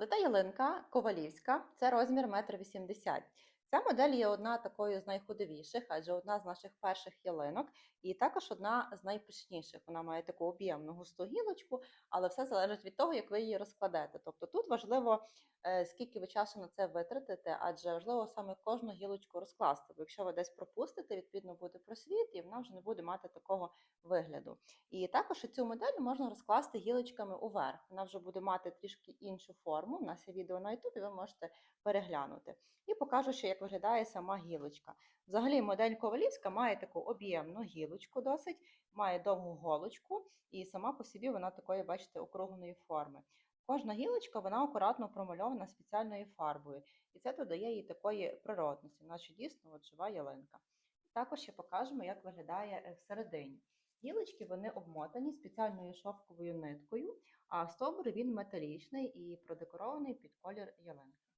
Лита ялинка ковалівська, це розмір 1,80 м. Ця модель є одна такою з найхудовіших, адже одна з наших перших ялинок, і також одна з найпишніших. Вона має таку об'ємну густу гілочку, але все залежить від того, як ви її розкладете. Тобто тут важливо, скільки ви часу на це витратите, адже важливо саме кожну гілочку розкласти. Бо якщо ви десь пропустите, відповідно буде просвіт, і вона вже не буде мати такого вигляду. І також цю модель можна розкласти гілочками уверх. Вона вже буде мати трішки іншу форму. У нас є відео на YouTube, і ви можете переглянути. І покажу, ще, як виглядає сама гілочка. Взагалі, модель ковалівська має таку об'ємну гілочку досить, має довгу голочку, і сама по собі вона такої, бачите, округленої форми. Кожна гілочка вона акуратно промальована спеціальною фарбою, і це додає їй такої природності, наче дійсно от жива ялинка. Також ще покажемо, як виглядає е, всередині. Гілочки вони обмотані спеціальною шовковою ниткою, а стовбур він металічний і продекорований під колір ялинки.